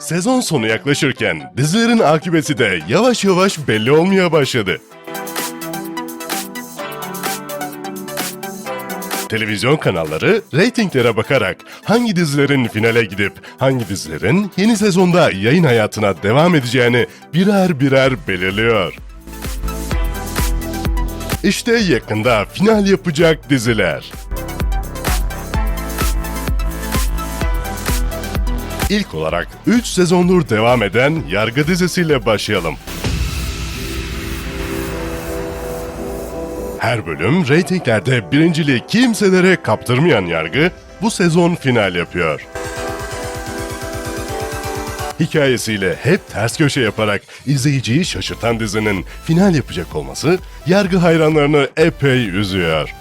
Sezon sonu yaklaşırken dizilerin akıbeti de yavaş yavaş belli olmaya başladı. Televizyon kanalları reytinglere bakarak hangi dizilerin finale gidip hangi dizilerin yeni sezonda yayın hayatına devam edeceğini birer birer belirliyor. İşte yakında final yapacak diziler. İlk olarak 3 sezondur devam eden Yargı dizisiyle başlayalım. Her bölüm reytinglerde birinciliği kimselere kaptırmayan Yargı bu sezon final yapıyor. Hikayesiyle hep ters köşe yaparak izleyiciyi şaşırtan dizinin final yapacak olması Yargı hayranlarını epey üzüyor.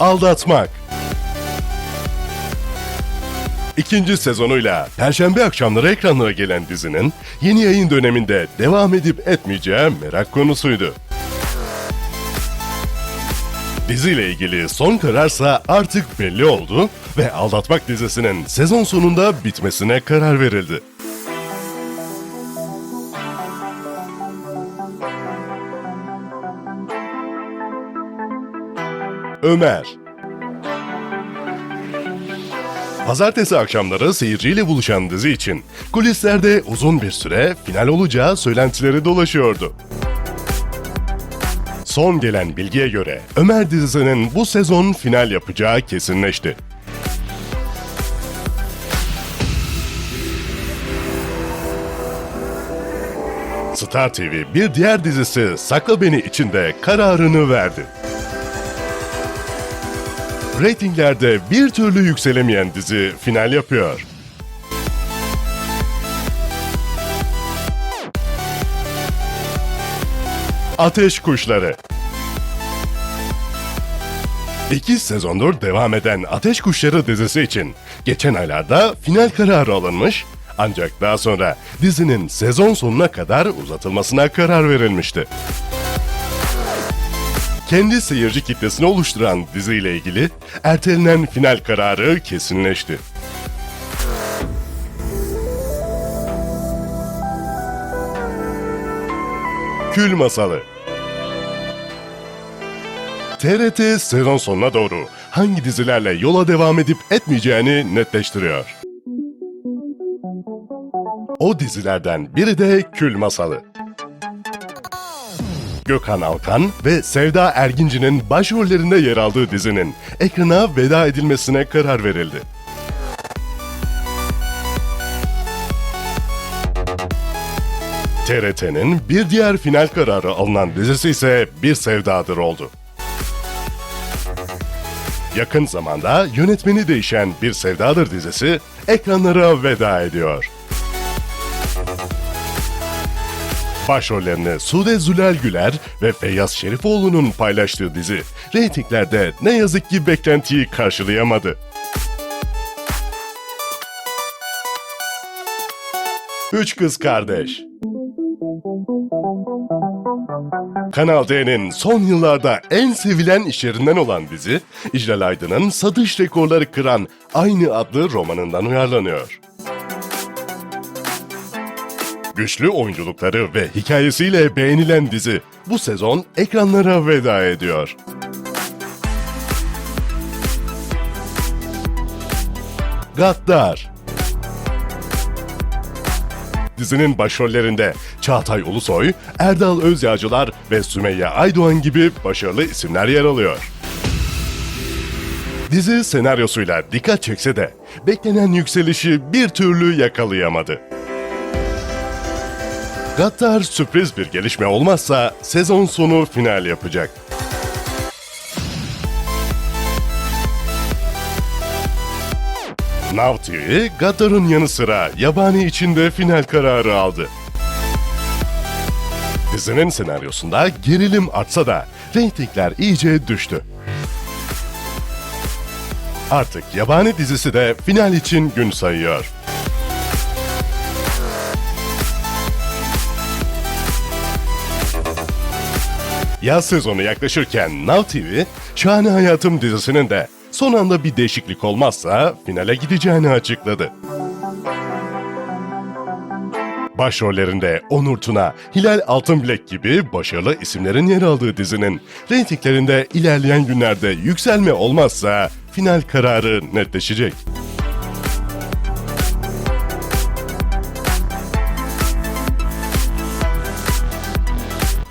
Aldatmak İkinci sezonuyla Perşembe akşamları ekranlara gelen dizinin yeni yayın döneminde devam edip etmeyeceği merak konusuydu. Diziyle ilgili son kararsa artık belli oldu ve Aldatmak dizisinin sezon sonunda bitmesine karar verildi. Ömer Pazartesi akşamları seyirciyle buluşan dizi için kulislerde uzun bir süre final olacağı söylentileri dolaşıyordu. Son gelen bilgiye göre Ömer dizisinin bu sezon final yapacağı kesinleşti. Star TV bir diğer dizisi Sakla Beni içinde kararını verdi. Ratinglerde bir türlü yükselemeyen dizi final yapıyor. Ateş Kuşları İki sezondur devam eden Ateş Kuşları dizisi için geçen aylarda final kararı alınmış ancak daha sonra dizinin sezon sonuna kadar uzatılmasına karar verilmişti kendi seyirci kitlesini oluşturan diziyle ilgili ertelenen final kararı kesinleşti. Kül Masalı TRT sezon sonuna doğru hangi dizilerle yola devam edip etmeyeceğini netleştiriyor. O dizilerden biri de Kül Masalı. Gökhan Alkan ve Sevda Erginci'nin başrollerinde yer aldığı dizinin ekrana veda edilmesine karar verildi. TRT'nin bir diğer final kararı alınan dizisi ise Bir Sevdadır oldu. Yakın zamanda yönetmeni değişen Bir Sevdadır dizisi ekranlara veda ediyor. Başrollerini Sude Zülal Güler ve Feyyaz Şerifoğlu'nun paylaştığı dizi reytinglerde ne yazık ki beklentiyi karşılayamadı. Üç Kız Kardeş Kanal D'nin son yıllarda en sevilen işlerinden olan dizi, İclal Aydın'ın satış rekorları kıran aynı adlı romanından uyarlanıyor. Güçlü oyunculukları ve hikayesiyle beğenilen dizi bu sezon ekranlara veda ediyor. Gaddar Dizinin başrollerinde Çağatay Ulusoy, Erdal Özyağcılar ve Sümeyye Aydoğan gibi başarılı isimler yer alıyor. Dizi senaryosuyla dikkat çekse de beklenen yükselişi bir türlü yakalayamadı. Gattar sürpriz bir gelişme olmazsa sezon sonu final yapacak. Now TV, Gattar'ın yanı sıra yabani içinde final kararı aldı. Dizinin senaryosunda gerilim artsa da reytingler iyice düştü. Artık yabani dizisi de final için gün sayıyor. Yaz sezonu yaklaşırken Now TV, Şahane Hayatım dizisinin de son anda bir değişiklik olmazsa finale gideceğini açıkladı. Başrollerinde Onur Tuna, Hilal Altınbilek gibi başarılı isimlerin yer aldığı dizinin reytinglerinde ilerleyen günlerde yükselme olmazsa final kararı netleşecek.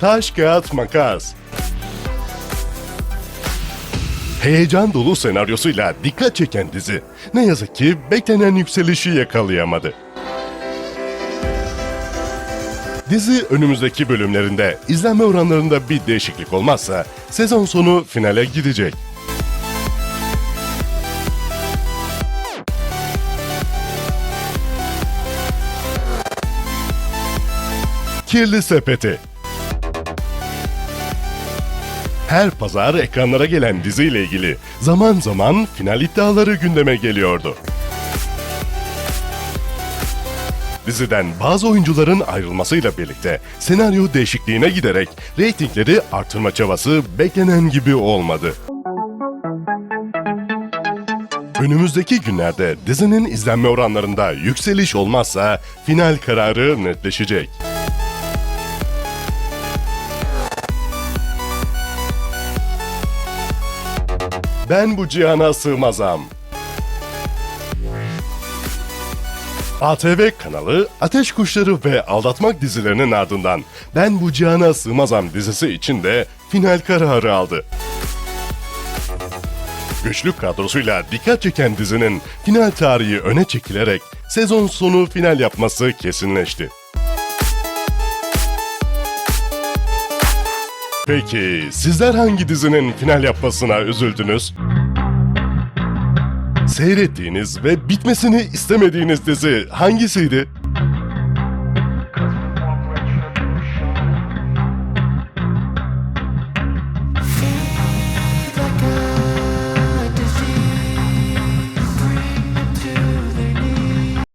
Taş, kağıt, makas. Heyecan dolu senaryosuyla dikkat çeken dizi ne yazık ki beklenen yükselişi yakalayamadı. Dizi önümüzdeki bölümlerinde izlenme oranlarında bir değişiklik olmazsa sezon sonu finale gidecek. Kirli Sepeti her pazar ekranlara gelen diziyle ilgili zaman zaman final iddiaları gündeme geliyordu. Diziden bazı oyuncuların ayrılmasıyla birlikte senaryo değişikliğine giderek reytingleri artırma çabası beklenen gibi olmadı. Önümüzdeki günlerde dizinin izlenme oranlarında yükseliş olmazsa final kararı netleşecek. Ben bu cihana sığmazam. ATV kanalı Ateş Kuşları ve Aldatmak dizilerinin ardından Ben Bu Cihana Sığmazam dizisi için de final kararı aldı. Güçlü kadrosuyla dikkat çeken dizinin final tarihi öne çekilerek sezon sonu final yapması kesinleşti. Peki sizler hangi dizinin final yapmasına üzüldünüz? Seyrettiğiniz ve bitmesini istemediğiniz dizi hangisiydi?